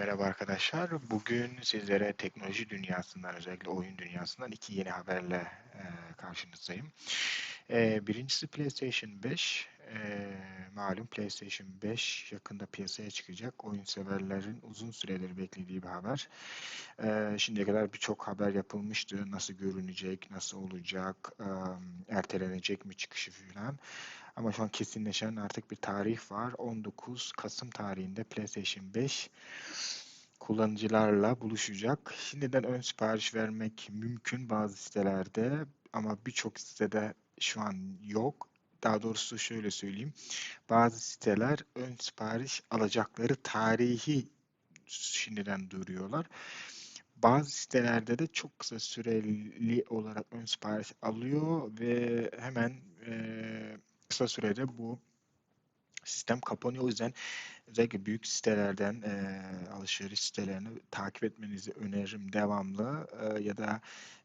Merhaba arkadaşlar. Bugün sizlere teknoloji dünyasından, özellikle oyun dünyasından iki yeni haberle e, karşınızdayım. E, birincisi PlayStation 5. E, malum PlayStation 5 yakında piyasaya çıkacak. Oyun severlerin uzun süredir beklediği bir haber. E, şimdiye kadar birçok haber yapılmıştı. Nasıl görünecek, nasıl olacak, e, ertelenecek mi çıkışı falan. Ama şu an kesinleşen artık bir tarih var. 19 Kasım tarihinde PlayStation 5 kullanıcılarla buluşacak. Şimdiden ön sipariş vermek mümkün bazı sitelerde ama birçok sitede şu an yok. Daha doğrusu şöyle söyleyeyim. Bazı siteler ön sipariş alacakları tarihi şimdiden duruyorlar. Bazı sitelerde de çok kısa süreli olarak ön sipariş alıyor ve hemen e, kısa sürede bu sistem kapanıyor. O yüzden özellikle büyük sitelerden e, alışveriş sitelerini takip etmenizi öneririm devamlı e, ya da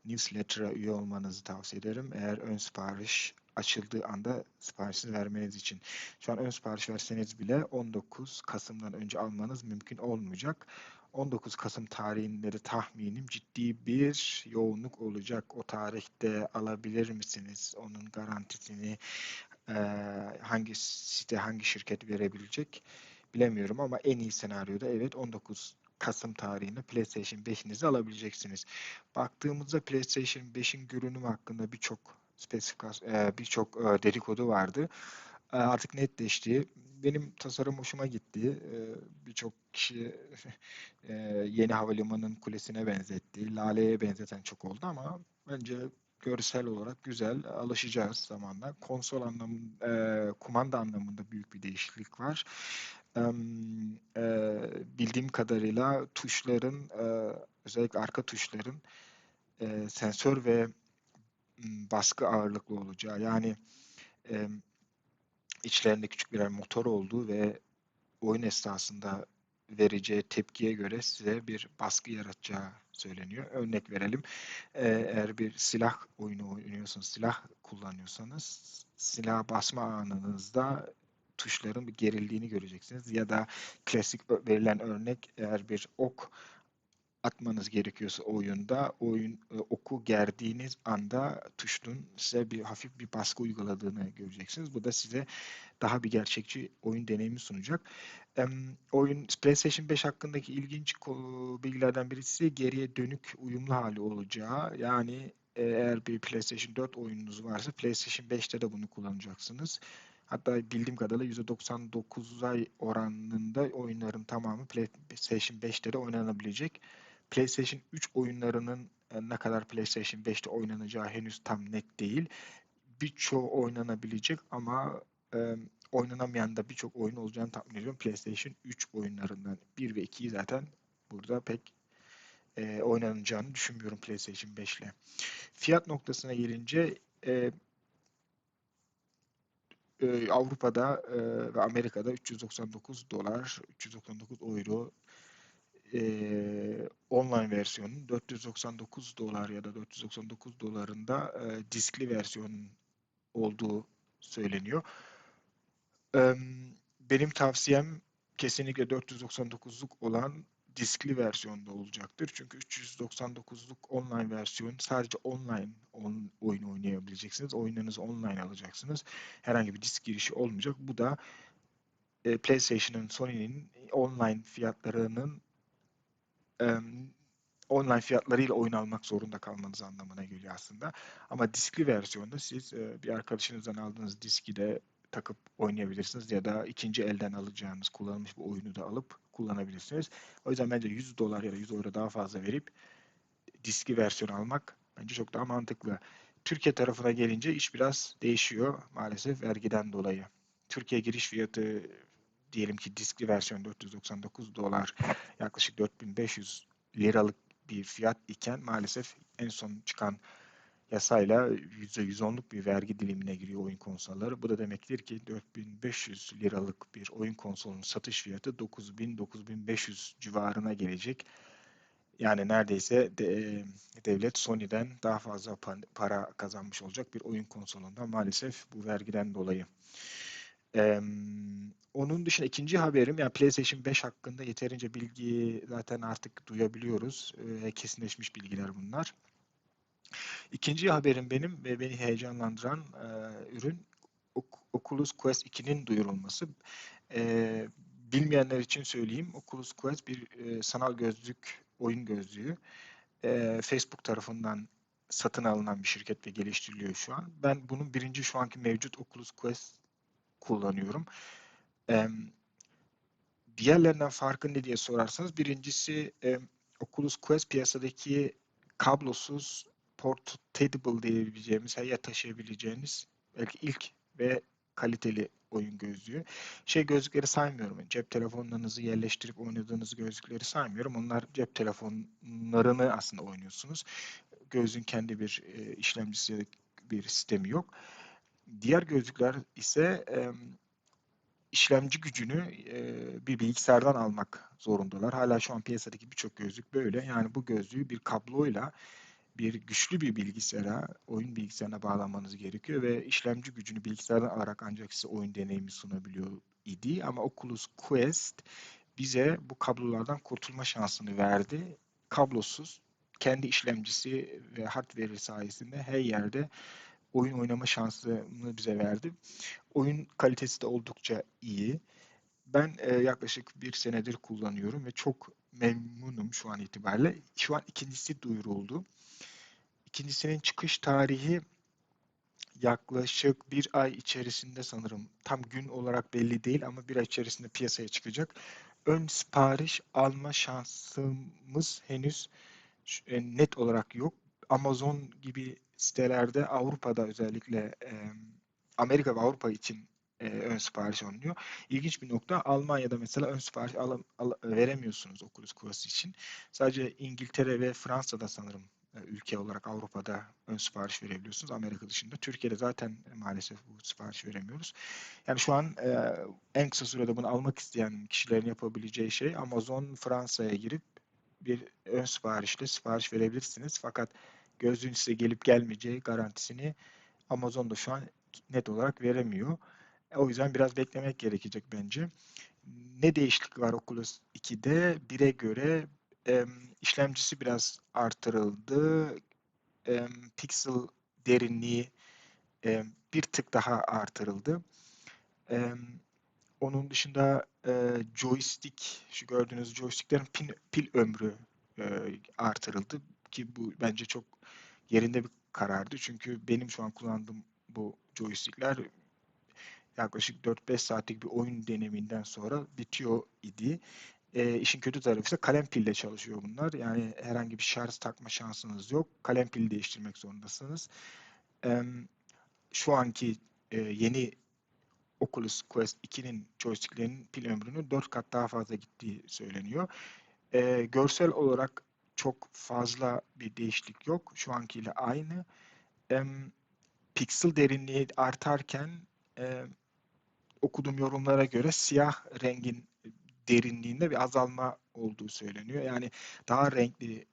newsletter'a üye olmanızı tavsiye ederim. Eğer ön sipariş açıldığı anda siparişini vermeniz için. Şu an ön sipariş verseniz bile 19 Kasım'dan önce almanız mümkün olmayacak. 19 Kasım tarihinde de tahminim ciddi bir yoğunluk olacak. O tarihte alabilir misiniz? Onun garantisini e, hangi site, hangi şirket verebilecek bilemiyorum ama en iyi senaryoda evet 19 Kasım tarihinde PlayStation 5'inizi alabileceksiniz. Baktığımızda PlayStation 5'in görünümü hakkında birçok spesifikasyon, birçok dedikodu vardı. Artık netleşti. Benim tasarım hoşuma gitti. Birçok kişi yeni havalimanının kulesine benzetti. Lale'ye benzeten çok oldu ama bence görsel olarak güzel. Alışacağız zamanla. Konsol anlamında, e, kumanda anlamında büyük bir değişiklik var. E, e, bildiğim kadarıyla tuşların, e, özellikle arka tuşların e, sensör ve baskı ağırlıklı olacağı. Yani e, içlerinde küçük birer motor olduğu ve oyun esnasında vereceği tepkiye göre size bir baskı yaratacağı söyleniyor. Örnek verelim. Eğer bir silah oyunu oynuyorsanız, silah kullanıyorsanız silah basma anınızda tuşların bir gerildiğini göreceksiniz. Ya da klasik verilen örnek eğer bir ok atmanız gerekiyorsa oyunda oyun e, oku gerdiğiniz anda tuşun size bir hafif bir baskı uyguladığını göreceksiniz. Bu da size daha bir gerçekçi oyun deneyimi sunacak. E, oyun PlayStation 5 hakkındaki ilginç bilgilerden birisi geriye dönük uyumlu hali olacağı. Yani eğer bir PlayStation 4 oyununuz varsa PlayStation 5'te de bunu kullanacaksınız. Hatta bildiğim kadarıyla %99 oranında oyunların tamamı PlayStation 5'te de oynanabilecek. PlayStation 3 oyunlarının e, ne kadar PlayStation 5'te oynanacağı henüz tam net değil. Birçoğu oynanabilecek ama e, oynanamayan da birçok oyun olacağını tahmin ediyorum. PlayStation 3 oyunlarından 1 ve 2'yi zaten burada pek e, oynanacağını düşünmüyorum PlayStation 5 ile. Fiyat noktasına gelince e, e, Avrupa'da e, ve Amerika'da 399 dolar, 399 euro e, online versiyonun 499 dolar ya da 499 dolarında e, diskli versiyonun olduğu söyleniyor. Benim tavsiyem kesinlikle 499'luk olan diskli versiyonda olacaktır. Çünkü 399'luk online versiyon sadece online on, oyun oynayabileceksiniz. Oyunlarınızı online alacaksınız. Herhangi bir disk girişi olmayacak. Bu da e, PlayStation'ın, Sony'nin online fiyatlarının e, online fiyatlarıyla oyun almak zorunda kalmanız anlamına geliyor aslında. Ama diskli versiyonda siz e, bir arkadaşınızdan aldığınız diski de takıp oynayabilirsiniz ya da ikinci elden alacağınız kullanılmış bir oyunu da alıp kullanabilirsiniz. O yüzden bence 100 dolar ya da 100 euro daha fazla verip diskli versiyon almak bence çok daha mantıklı. Türkiye tarafına gelince iş biraz değişiyor maalesef vergiden dolayı. Türkiye giriş fiyatı diyelim ki diskli versiyon 499 dolar yaklaşık 4500 liralık bir fiyat iken maalesef en son çıkan yasayla %110'luk bir vergi dilimine giriyor oyun konsolları. Bu da demektir ki 4500 liralık bir oyun konsolunun satış fiyatı 9000-9500 civarına gelecek. Yani neredeyse de, devlet Sony'den daha fazla para kazanmış olacak bir oyun konsolunda maalesef bu vergiden dolayı. Emm, onun dışında ikinci haberim yani PlayStation 5 hakkında yeterince bilgi zaten artık duyabiliyoruz. Eee, kesinleşmiş bilgiler bunlar. İkinci haberim benim ve beni heyecanlandıran eee, ürün Oculus Quest 2'nin duyurulması. Eee, bilmeyenler için söyleyeyim. Oculus Quest bir eee, sanal gözlük, oyun gözlüğü. Eee, Facebook tarafından satın alınan bir şirket ve geliştiriliyor şu an. Ben bunun birinci şu anki mevcut Oculus Quest kullanıyorum. Em, diğerlerinden farkı ne diye sorarsanız birincisi em, Oculus Quest piyasadaki kablosuz portable diyebileceğimiz, her yer taşıyabileceğiniz belki ilk ve kaliteli oyun gözlüğü. Şey gözlükleri saymıyorum. Yani cep telefonlarınızı yerleştirip oynadığınız gözlükleri saymıyorum. Onlar cep telefonlarını aslında oynuyorsunuz. Gözlüğün kendi bir e, işlemcisi ya da bir sistemi yok. Diğer gözlükler ise em, işlemci gücünü e, bir bilgisayardan almak zorundalar. Hala şu an piyasadaki birçok gözlük böyle. Yani bu gözlüğü bir kabloyla bir güçlü bir bilgisayara, oyun bilgisayarına bağlamanız gerekiyor ve işlemci gücünü bilgisayardan alarak ancak size oyun deneyimi sunabiliyor idi. Ama Oculus Quest bize bu kablolardan kurtulma şansını verdi. Kablosuz, kendi işlemcisi ve hardware sayesinde her yerde oyun oynama şansını bize verdi. Oyun kalitesi de oldukça iyi. Ben e, yaklaşık bir senedir kullanıyorum ve çok memnunum şu an itibariyle. Şu an ikincisi duyuruldu. İkincisinin çıkış tarihi yaklaşık bir ay içerisinde sanırım. Tam gün olarak belli değil ama bir ay içerisinde piyasaya çıkacak. Ön sipariş alma şansımız henüz e, net olarak yok. Amazon gibi sitelerde Avrupa'da özellikle e, Amerika ve Avrupa için e, ön sipariş alınıyor. İlginç bir nokta Almanya'da mesela ön sipariş al, al, veremiyorsunuz Oculus Quest için. Sadece İngiltere ve Fransa'da sanırım e, ülke olarak Avrupa'da ön sipariş verebiliyorsunuz. Amerika dışında. Türkiye'de zaten maalesef bu sipariş veremiyoruz. Yani şu an e, en kısa sürede bunu almak isteyen kişilerin yapabileceği şey Amazon Fransa'ya girip bir ön siparişle sipariş verebilirsiniz. Fakat gözlüğün size gelip gelmeyeceği garantisini Amazon'da şu an net olarak veremiyor. O yüzden biraz beklemek gerekecek bence. Ne değişiklik var Oculus 2'de? 1'e göre e, işlemcisi biraz artırıldı. E, pixel derinliği e, bir tık daha artırıldı. E, onun dışında e, joystick, şu gördüğünüz joysticklerin pil, pil ömrü e, artırıldı ki bu bence çok yerinde bir karardı. Çünkü benim şu an kullandığım bu joystickler yaklaşık 4-5 saatlik bir oyun deneyiminden sonra bitiyor idi. E, işin kötü tarafı ise kalem pille çalışıyor bunlar. Yani herhangi bir şarj takma şansınız yok. Kalem pili değiştirmek zorundasınız. E, şu anki e, yeni Oculus Quest 2'nin joysticklerinin pil ömrünün 4 kat daha fazla gittiği söyleniyor. E, görsel olarak çok fazla bir değişiklik yok. Şu ankiyle aynı. E, piksel derinliği artarken e, okuduğum yorumlara göre siyah rengin derinliğinde bir azalma olduğu söyleniyor. Yani daha renkli,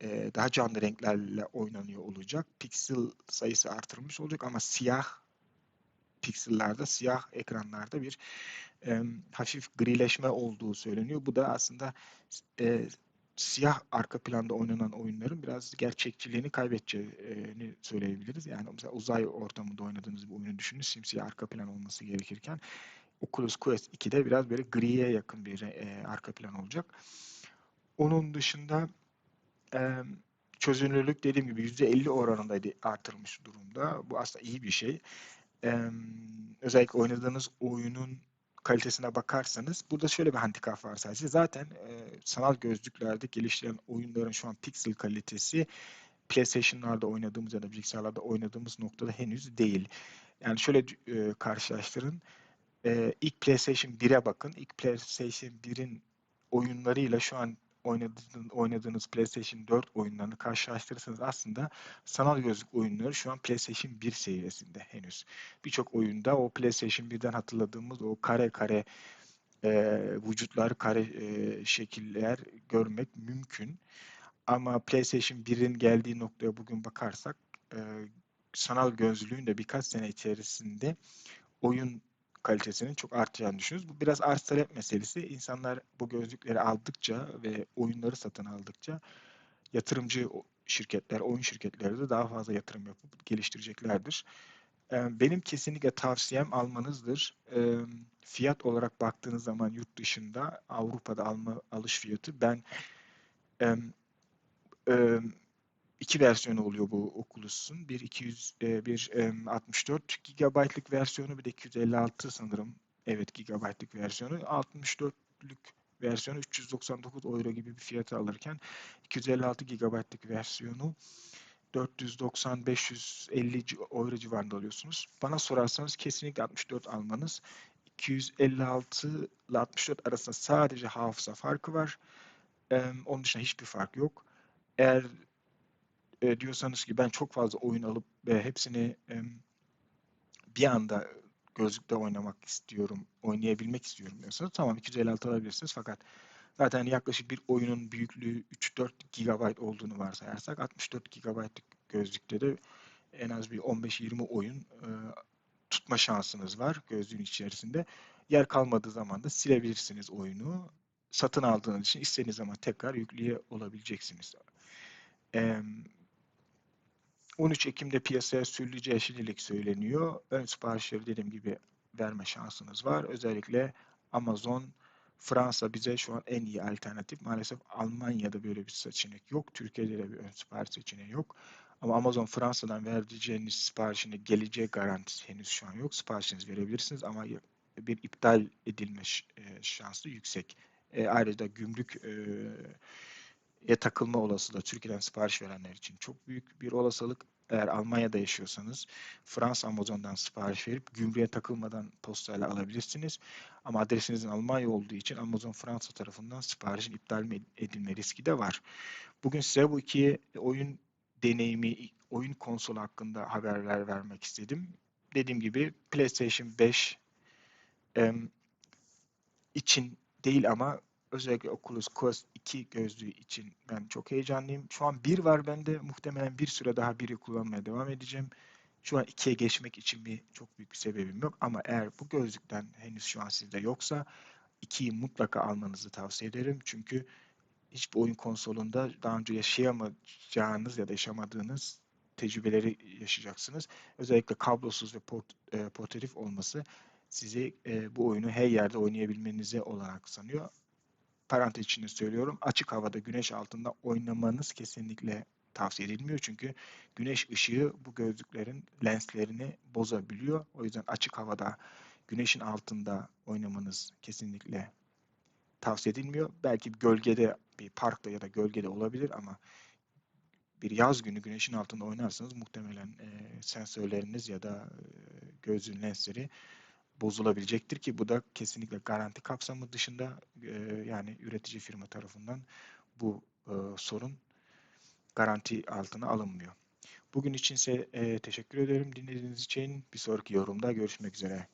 e, daha canlı renklerle oynanıyor olacak. Piksel sayısı artırılmış olacak ama siyah piksellerde, siyah ekranlarda bir e, hafif grileşme olduğu söyleniyor. Bu da aslında e, siyah arka planda oynanan oyunların biraz gerçekçiliğini kaybedeceğini söyleyebiliriz. Yani mesela uzay ortamında oynadığınız bir oyunu düşünün. Simsiyah arka plan olması gerekirken Oculus Quest 2'de biraz böyle griye yakın bir e, arka plan olacak. Onun dışında e, çözünürlük dediğim gibi %50 oranında artırılmış durumda. Bu aslında iyi bir şey. E, özellikle oynadığınız oyunun kalitesine bakarsanız burada şöyle bir handikap var sadece. Zaten e, sanal gözlüklerde geliştirilen oyunların şu an piksel kalitesi PlayStation'larda oynadığımız ya da bilgisayarlarda oynadığımız noktada henüz değil. Yani şöyle e, karşılaştırın. E, ilk PlayStation 1'e bakın. İlk PlayStation 1'in oyunlarıyla şu an oynadığınız, oynadığınız PlayStation 4 oyunlarını karşılaştırırsanız aslında sanal gözlük oyunları şu an PlayStation 1 seviyesinde henüz. Birçok oyunda o PlayStation 1'den hatırladığımız o kare kare e, vücutlar, kare e, şekiller görmek mümkün. Ama PlayStation 1'in geldiği noktaya bugün bakarsak e, sanal gözlüğün de birkaç sene içerisinde oyun kalitesinin çok artacağını düşünüyoruz. Bu biraz arz talep meselesi. İnsanlar bu gözlükleri aldıkça ve oyunları satın aldıkça yatırımcı şirketler, oyun şirketleri de daha fazla yatırım yapıp geliştireceklerdir. Benim kesinlikle tavsiyem almanızdır. Fiyat olarak baktığınız zaman yurt dışında Avrupa'da alma alış fiyatı ben iki versiyonu oluyor bu Oculus'un. Bir 200 bir 64 GB'lık versiyonu bir de 256 sanırım. Evet GB'lık versiyonu. 64'lük versiyonu 399 euro gibi bir fiyata alırken 256 GB'lık versiyonu 490-550 euro civarında alıyorsunuz. Bana sorarsanız kesinlikle 64 almanız. 256 ile 64 arasında sadece hafıza farkı var. Ee, onun dışında hiçbir fark yok. Eğer e, diyorsanız ki ben çok fazla oyun alıp ve hepsini e, bir anda gözlükte oynamak istiyorum, oynayabilmek istiyorum diyorsanız tamam 256 alabilirsiniz fakat zaten yaklaşık bir oyunun büyüklüğü 3-4 GB olduğunu varsayarsak 64 GB'lık gözlükte de en az bir 15-20 oyun e, tutma şansınız var gözlüğün içerisinde. Yer kalmadığı zaman da silebilirsiniz oyunu. Satın aldığınız için istediğiniz zaman tekrar yükleye olabileceksiniz. E, 13 Ekim'de piyasaya sürüleceği şimdilik söyleniyor. Ön siparişleri dediğim gibi verme şansınız var. Özellikle Amazon, Fransa bize şu an en iyi alternatif. Maalesef Almanya'da böyle bir seçenek yok. Türkiye'de de bir ön sipariş seçeneği yok. Ama Amazon Fransa'dan vereceğiniz siparişine geleceği garantisi henüz şu an yok. Siparişinizi verebilirsiniz ama bir iptal edilme e, şansı yüksek. E, ayrıca gümrük e, e takılma olasılığı Türkiye'den sipariş verenler için çok büyük bir olasılık. Eğer Almanya'da yaşıyorsanız Fransa Amazon'dan sipariş verip gümrüğe takılmadan postayla alabilirsiniz. Ama adresinizin Almanya olduğu için Amazon Fransa tarafından siparişin iptal edilme riski de var. Bugün size bu iki oyun deneyimi, oyun konsolu hakkında haberler vermek istedim. Dediğim gibi PlayStation 5 için değil ama özellikle Oculus Quest 2 gözlüğü için ben çok heyecanlıyım. Şu an bir var bende. Muhtemelen bir süre daha biri kullanmaya devam edeceğim. Şu an ikiye geçmek için bir çok büyük bir sebebim yok. Ama eğer bu gözlükten henüz şu an sizde yoksa ikiyi mutlaka almanızı tavsiye ederim. Çünkü hiçbir oyun konsolunda daha önce yaşayamayacağınız ya da yaşamadığınız tecrübeleri yaşayacaksınız. Özellikle kablosuz ve port, e, portatif olması sizi e, bu oyunu her yerde oynayabilmenize olarak sanıyor parantez içinde söylüyorum. Açık havada güneş altında oynamanız kesinlikle tavsiye edilmiyor. Çünkü güneş ışığı bu gözlüklerin lenslerini bozabiliyor. O yüzden açık havada güneşin altında oynamanız kesinlikle tavsiye edilmiyor. Belki gölgede bir parkta ya da gölgede olabilir ama bir yaz günü güneşin altında oynarsanız muhtemelen e, sensörleriniz ya da e, gözlüğün lensleri bozulabilecektir ki bu da kesinlikle garanti kapsamı dışında e, yani üretici firma tarafından bu e, sorun garanti altına alınmıyor. Bugün içinse e, teşekkür ederim dinlediğiniz için. Bir sonraki yorumda görüşmek üzere.